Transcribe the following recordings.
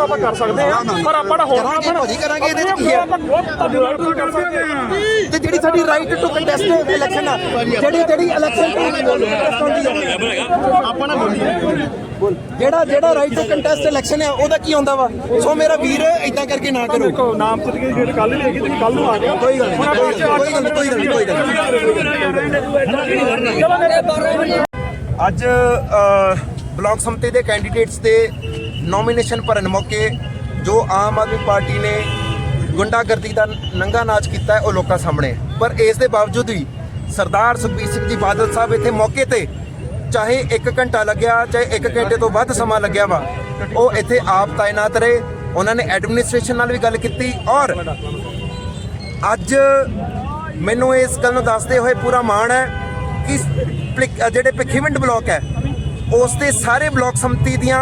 ਪਾਸੇ ਆਪਾਂ ਕਰ ਸਕਦੇ ਹਾਂ ਪਰ ਆਪਾਂ ਦਾ ਹੋਰ ਕਰਾਂਗੇ ਭਾਜੀ, ਕਰਾਂਗੇ, ਇਹਦੇ 'ਚ ਕੀ ਹੈ? ਆਪਾਂ ਬਹੁਤ ਧੰਨਵਾਦ ਕਰ ਸਕਦੇ ਹਾਂ। ਤੇ ਜਿਹੜੀ ਸਾਡੀ ਰਾਈਟ ਟੂ ਕੰਟੈਸਟ ਇਲੈਕਸ਼ਨ ਆ ਜਿਹੜੀ ਜਿਹੜੀ ਇਲੈਕਸ਼ਨ ਆਪਾਂ ਨਾ ਬੋਲ। ਜਿਹੜਾ ਜਿਹੜਾ ਰਾਈਟ ਟੂ ਕੰਟੈਸਟ ਇਲੈਕਸ਼ਨ ਆ ਉਹਦਾ ਕੀ ਹੁੰਦਾ ਵਾ? ਸੋ ਮੇਰਾ ਵੀਰ ਇਦਾਂ ਕਰਕੇ ਨਾ ਕਰੋ। ਦੇਖੋ ਨਾਮ ਤੇ ਜਿਹੜੀ ਕੱਲ ਲੈ ਗਈ ਤੁਸੀਂ ਕੱਲ ਨੂੰ ਆ ਜਾਓ। ਕੋਈ ਗੱਲ ਨਹੀਂ ਕੋਈ ਗੱਲ ਨਹੀਂ ਕੋਈ ਗੱਲ ਨਹੀਂ ਕੋਈ ਗੱਲ ਨਹੀਂ ਅੱਜ ਬਲਾਕ ਸੰਮਤੀ ਦੇ ਕੈਂਡੀਡੇਟਸ ਦੇ ਨੋਮੀਨੇਸ਼ਨ ਭਰਨ ਮੌਕੇ ਜੋ ਆਮ ਆਦਮੀ ਪਾਰਟੀ ਨੇ ਗੁੰਡਾਗਰਦੀ ਦਾ ਨੰਗਾ ਨਾਚ ਕੀਤਾ ਹੈ ਉਹ ਲੋਕਾਂ ਸਾਹਮਣੇ। ਪਰ ਇਸ ਦੇ ਬਾਵਜੂਦ ਵੀ ਸਰਦਾਰ ਸੁਖਬੀਰ ਸਿੰਘ ਜੀ ਬਾਦਲ ਸਾਹਿਬ ਇੱਥੇ ਮੌਕੇ ਤੇ ਚਾਹੇ 1 ਘੰਟਾ ਲੱਗਿਆ, ਚਾਹੇ 1 ਘੰਟੇ ਤੋਂ ਵੱਧ ਸਮਾਂ ਲੱਗਿਆ ਵਾ, ਉਹ ਇੱਥੇ ਆਪ ਤਾਇਨਾਤ ਰਹੇ। ਉਹਨਾਂ ਨੇ ਐਡਮਿਨਿਸਟ੍ਰੇਸ਼ਨ ਨਾਲ ਵੀ ਗੱਲ ਕੀਤੀ ਔਰ ਅੱਜ ਮੈਨੂੰ ਇਸ ਗੱਲ ਨੂੰ ਦੱਸਦੇ ਹੋਏ ਪੂਰਾ ਮਾਣ ਹੈ ਕਿ ਭਿੱਖ- ਜਿਹੜੇ ਭਿੱਖੀਵਿੰਡ ਬਲਾਕ ਹੈ ਉਸ ਦੇ ਸਾਰੇ ਬਲਾਕ ਸੰਮਤੀ ਦੀਆਂ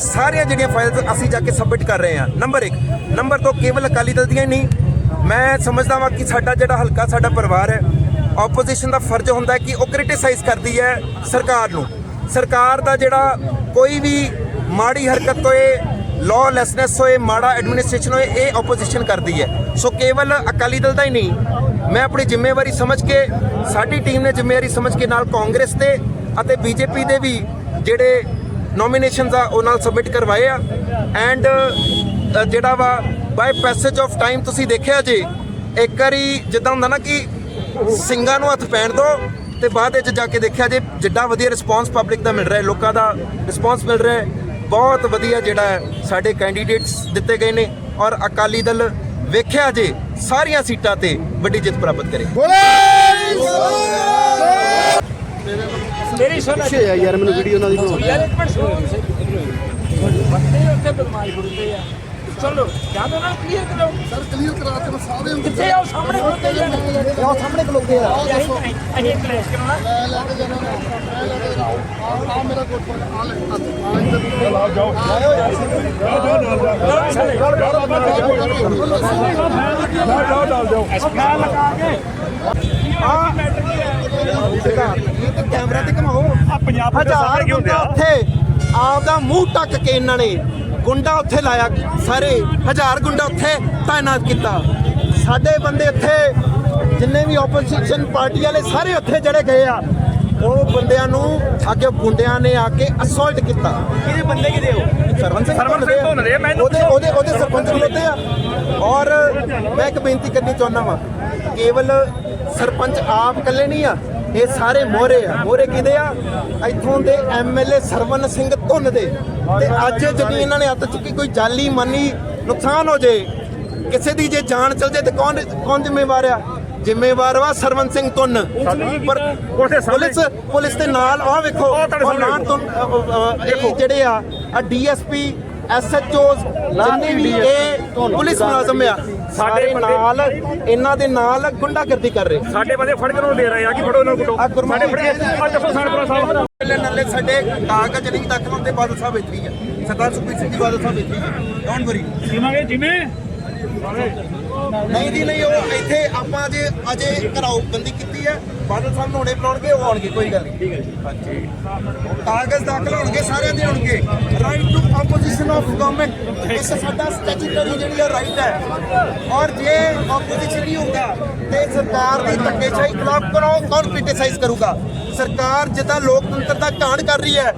ਸਾਰੀਆਂ ਜਿਹੜੀਆਂ ਫਾਈਲਸ ਅਸੀਂ ਜਾ ਕੇ ਸਬਮਿਟ ਕਰ ਰਹੇ ਹਾਂ। ਨੰਬਰ 1 ਨੰਬਰ 2 ਕੇਵਲ ਅਕਾਲੀ ਦਲ ਦੀਆਂ ਹੀ ਨਹੀਂ। ਮੈਂ ਸਮਝਦਾ ਵਾਂ ਕਿ ਸਾਡਾ ਜਿਹੜਾ ਹਲਕਾ, ਸਾਡਾ ਪਰਿਵਾਰ ਹੈ ਆਪੋਜੀਸ਼ਨ ਦਾ ਫਰਜ਼ ਹੁੰਦਾ ਹੈ ਕਿ ਉਹ ਕ੍ਰਿਟਿਸਾਈਜ਼ ਕਰਦੀ ਹੈ ਸਰਕਾਰ ਨੂੰ। ਸਰਕਾਰ ਦਾ ਜਿਹੜਾ ਕੋਈ ਵੀ ਮਾੜੀ ਹਰਕਤ ਹੋਏ ਲਾਅਲੈਸਨੈਸ ਹੋਏ, ਮਾੜਾ ਐਡਮਿਨਿਸਟ੍ਰੇਸ਼ਨ ਹੋਏ, ਇਹ ਆਪੋਜੀਸ਼ਨ ਕਰਦੀ ਹੈ। ਸੋ ਕੇਵਲ ਅਕਾਲੀ ਦਲ ਦਾ ਹੀ ਨਹੀਂ। ਮੈਂ ਆਪਣੀ ਜ਼ਿੰਮੇਵਾਰੀ ਸਮਝ ਕੇ, ਸਾਡੀ ਟੀਮ ਨੇ ਜ਼ਿੰਮੇਵਾਰੀ ਸਮਝ ਕੇ ਨਾਲ ਕਾਂਗਰਸ 'ਤੇ ਅਤੇ ਬੀਜੇਪੀ ਦੇ ਵੀ ਜਿਹੜੇ ਨੋਮੀਨੇਸ਼ਨਸ ਆ, ਉਹ ਨਾਲ ਸਬਮਿਟ ਕਰਵਾਏ ਆ। ਐਂਡ ਜਿਹੜਾ ਵਾ ਬਾਈ ਪੈਸੇਜ ਆਫ ਟਾਈਮ ਤੁਸੀਂ ਦੇਖਿਆ ਜੇ, ਇੱਕ ਵਾਰੀ ਜਿੱਦਾਂ ਹੁੰਦਾ ਨਾ ਕਿ ਸਿੰਘਾਂ ਨੂੰ ਹੱਥ ਪੈਣ ਦੋ ਤੇ ਬਾਅਦ ਵਿੱਚ ਜਾ ਕੇ ਦੇਖਿਆ ਜੇ, ਜਿੱਡਾ ਵਧੀਆ ਰਿਸਪਾਂਸ ਪਬਲਿਕ ਦਾ ਮਿਲ ਰਿਹਾ ਹੈ, ਲੋਕਾਂ ਦਾ ਰਿਸਪਾਂਸ ਮਿਲ ਰਿਹਾ ਹੈ। ਬਹੁਤ ਵਧੀਆ ਜਿਹੜਾ ਸਾਡੇ ਕੈਂਡੀਡੇਟਸ ਦਿੱਤੇ ਗਏ ਨੇ ਔਰ ਅਕਾਲੀ ਦਲ ਵੇਖਿਆ ਜੇ, ਸਾਰੀਆਂ ਸੀਟਾਂ ਤੇ ਵੱਡੀ ਜਿੱਤ ਪ੍ਰਾਪਤ ਕਰੇ। ਮੇਰੀ ਸੁਣ ਪਿੱਛੇ ਆ ਯਾਰ ਮੈਨੂੰ ਵੀਡੀਓ ਨਾਲ ਦੀ ਬਣਾਉਣੀ ਯਾਰ ਇੱਕ ਮਿੰਟ ਸੁਣੋ ਬੰਦੇ ਉੱਥੇ ਬਦਮਾਸ਼ ਫਿਰਦੇ ਆ। ਚਲੋ ਜ਼ਿਆਦਾ ਨਾਲ ਕਲੀਅਰ ਕਰੋ ਸਰ ਕਲੀਅਰ ਕਰਾ ਕੇ ਸਾਰੇ ਕਿੱਥੇ ਆਓ ਸਾਹਮਣੇ ਖੜੋਤੇ ਜਾਣ। ਉਹ ਸਾਹਮਣੇ ਖਲੋਤੇ ਆ। ਅਸੀਂ ਅਸੀਂ ਕਲੇਸ਼ ਕਰਾਉਣਾ। ਲੈ ਲੈ ਕੇ ਜਾਣਾ ਮੈਂ। ਲੈ ਕੇ ਜਾਓ। ਆ ਮੇਰਾ ਕੋਟ ਆ ਲੈ ਆ ਇੱਧਰ ਮੈਂ ਲਗਾ ਕੇ ਇਹ ਤਾਂ ਕੈਮਰਾ ਤੇ ਘਮਾਓ। ਆ ਪੰਜਾਬ ਦੇ ਹਜ਼ਾਰ ਸਾਰੇ ਕਿਉਂ ਗੁੰਡਾ ਉੱਥੇ। ਆਪਦਾ ਮੂੰਹ ਟੱਕ ਕੇ ਇਹਨਾਂ ਨੇ ਗੁੰਡਾ ਉੱਥੇ ਲਾਇਆ। ਸਾਰੇ ਹਜ਼ਾਰ ਗੁੰਡਾ ਉੱਥੇ ਤਾਇਨਾਤ ਕੀਤਾ। ਸਾਡੇ ਬੰਦੇ ਇੱਥੇ ਜਿੰਨੇ ਵੀ ਆਪੋਜੀਸ਼ਨ ਪਾਰਟੀ ਵਾਲੇ ਸਾਰੇ ਉੱਥੇ ਜਿਹੜੇ ਗਏ ਆ ਉਹ ਬੰਦਿਆਂ ਨੂੰ ਅੱਗੇ ਗੁੰਡਿਆਂ ਨੇ ਆ ਕੇ ਅਸੌਲਟ ਕੀਤਾ। ਕਿਹਦੇ ਬੰਦੇ ਕਿਹਦੇ ਹੋ? ਸਰਵਨ ਸਿੰਘ ਸਰਵਨ ਸਿੰਘ ਧੁੰਨ ਦੇ, ਮੈਨੂੰ ਉਹਦੇ ਉਹਦੇ ਉਹਦੇ ਸਰਪੰਚ ਖਲੋਤੇ ਆ। ਔਰ ਮੈਂ ਇੱਕ ਬੇਨਤੀ ਕਰਨੀ ਚਾਹੁੰਦਾ ਵਾਂ ਕੇਵਲ ਸਰਪੰਚ ਆਪ ਇਕੱਲੇ ਨਹੀਂ ਆ ਇਹ ਸਾਰੇ ਮੋਹਰੇ ਆ। ਮੋਹਰੇ ਕਿਹਦੇ ਆ? ਇੱਥੋਂ ਦੇ ਐਮਐਲਏ ਸਰਵਨ ਸਿੰਘ ਧੁੰਨ ਦੇ। ਤੇ ਅੱਜ যদি ਇਹਨਾਂ ਨੇ ਹੱਥ ਚੁੱਕੀ ਕੋਈ ਜਾਲੀ ਮਾਨੀ ਨੁਕਸਾਨ ਹੋ ਜੇ ਕਿਸੇ ਦੀ ਜੇ ਜਾਨ ਚਲ ਜੇ ਤੇ ਕੌਣ ਕੌਣ ਜ਼ਿੰਮੇਵਾਰ ਆ? ਜ਼ਿੰਮੇਵਾਰ ਵਾ ਸਰਵਨ ਸਿੰਘ ਧੁੰਨ। ਪਰ ਪੁਲਿਸ ਪੁਲਿਸ ਦੇ ਨਾਲ ਆਹ ਵੇਖੋ। ਨਾਲ ਤੋਂ ਅ, ਅ, ਇਹ ਜਿਹੜੇ ਆ ਆ ਡੀਐਸਪੀ ਐਸਐਚਓਸ ਜਿੰਨੇ ਵੀ ਇਹ ਪੁਲਿਸ ਮੁਲਾਜ਼ਮ ਆ ਸਾਡੇ ਨਾਲ ਇਹਨਾਂ ਦੇ ਨਾਲ ਗੁੰਡਾਗਰਦੀ ਕਰ ਰਹੇ। ਸਾਡੇ ਬੰਦੇ ਫੜ ਕੇ ਉਹਨੂੰ ਦੇ ਰਹੇ ਆ ਕਿ ਫੜੋ ਇਹਨਾਂ ਨੂੰ ਕੁੱਟੋ। ਸਾਡੇ ਫੜ ਕੇ ਆ ਦੱਸੋ ਸਾਨਪੁਰਾ ਸਾਹਿਬ ਨੱਲੇ ਨੱਲੇ ਸਾਡੇ ਕਾਗਜ਼ ਨਹੀਂ ਤੱਕ ਹੁੰਦੇ ਬਾਦਲ ਸਾਹਿਬ ਇੱਥੇ ਹੀ ਆ। ਸਰਦਾਰ ਸੁਖਬੀਰ ਸਿੰਘ ਜੀ ਬਾਦਲ ਸਾਹਿਬ ਇੱਥੇ ਹੀ ਡੋਂਟ ਵਰੀ ਜਿਵਾਂਗੇ ਜਿਵੇਂ ਨਹੀਂ ਜੀ ਨਹੀਂ ਉਹ ਇੱਥੇ ਆਪਾਂ ਜੇ ਅਜੇ ਘਰਾਓ ਬੰਦੀ ਕੀਤੀ ਹੈ ਬਾਦਲ ਸਾਹਿਬ ਨੂੰ ਹੁਣੇ ਬੁਲਾਉਣਗੇ ਉਹ ਆਉਣਗੇ ਕੋਈ ਗੱਲ ਨਹੀਂ। ਠੀਕ ਹੈ ਜੀ। ਹਾਂਜੀ। ਕਾਗਜ਼ ਦਾਖਲ ਹੋਣਗੇ ਸਾਰਿਆਂ ਦੇ ਹੋਣਗੇ। Right to opposition of government ਇਸ ਸਾਡਾ ਸਟੈਚੂਟਰੀ ਜਿਹੜੀ ਹੈ ਰਾਈਟ ਹੈ। ਔਰ ਜੇ ਆਪੋਜੀਸ਼ਨ ਨਹੀਂ ਹੁੰਦਾ ਤੇ ਸਰਕਾਰ ਦੀ ਧੱਕੇਸ਼ਾਹੀ ਖਿਲਾਫ ਕੌਣ ਕੌਣ ਕ੍ਰਿਟਿਸਾਈਜ਼ ਕਰੂਗਾ? ਸਰਕਾਰ ਜਿੱਦਾਂ ਲੋਕਤੰਤਰ ਦਾ ਘਾਣ ਕਰ ਰਹੀ ਹੈ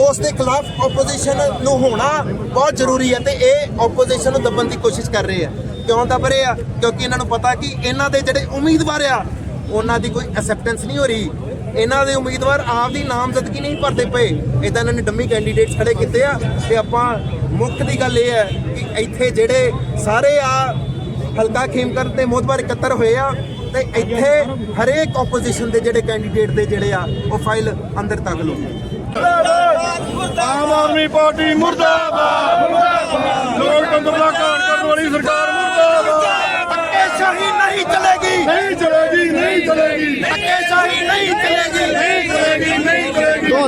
ਉਸ ਦੇ ਖਿਲਾਫ ਆਪੋਜੀਸ਼ਨ ਨੂੰ ਹੋਣਾ ਬਹੁਤ ਜ਼ਰੂਰੀ ਹੈ ਤੇ ਇਹ ਆਪੋਜੀਸ਼ਨ ਨੂੰ ਦਬਣ ਦੀ ਕੋਸ਼ਿਸ਼ ਕਰ ਰਹੇ ਆ ਕਿਉਂ ਦਬ ਰਹੇ ਆ? ਕਿਉਂਕਿ ਇਹਨਾਂ ਨੂੰ ਪਤਾ ਕਿ ਇਹਨਾਂ ਦੇ ਜਿਹੜੇ ਉਮੀਦਵਾਰ ਆ ਉਹਨਾਂ ਦੀ ਕੋਈ ਐਕਸੈਪਟੈਂਸ ਨਹੀਂ ਹੋ ਰਹੀ। ਇਹਨਾਂ ਦੇ ਉਮੀਦਵਾਰ ਆਪ ਦੀ ਨਾਮਜ਼ਦਗੀ ਨਹੀਂ ਭਰਦੇ ਪਏ। ਇਦਾਂ ਇਹਨਾਂ ਨੇ ਡੰਮੀ ਕੈਂਡੀਡੇਟਸ ਖੜੇ ਕੀਤੇ ਆ। ਤੇ ਆਪਾਂ ਮੁੱਖ ਦੀ ਗੱਲ ਇਹ ਹੈ ਕਿ ਇੱਥੇ ਜਿਹੜੇ ਸਾਰੇ ਆ ਹਲਕਾ ਖੇਮਕਰ ਤੇ ਮੋਦਵਾਰ ਇਕੱਤਰ ਹੋਏ ਆ, ਤੇ ਇੱਥੇ ਹਰੇਕ ਆਪੋਜੀਸ਼ਨ ਦੇ ਜਿਹੜੇ ਕੈਂਡੀਡੇਟ ਦੇ ਜਿਹੜੇ ਆ, ਉਹ ਫਾਈਲ ਅੰਦਰ ਤੱਕ ਲੋ ਆਮ ਆਦਮੀ ਪਾਰਟੀ ਮੁਰਦਾਬਾਦ। ਲੋਕਤੰਤਰ ਦਾ ਘਾਣ ਕਰਨ ਵਾਲੀ ਸਰਕਾਰ ਮੁਰਦਾਬਾਦ।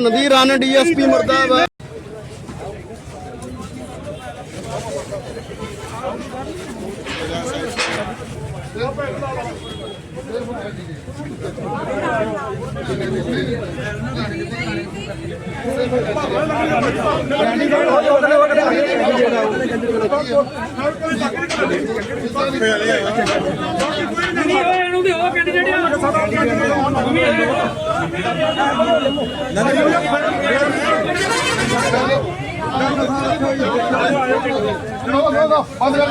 ਚਲੇਗੀ ਧੁੰਨ ਦੀ ਰਨ ਡੀਐਸਪੀ ਮਰਦਾਬਾਦ। ਨਹੀਂ ਉਹ ਇਹਨੂੰ ਵੀ ਉਹ ਕੈਂਡੀਡੇਟ ਆ। ਬੰਦ ਕਰ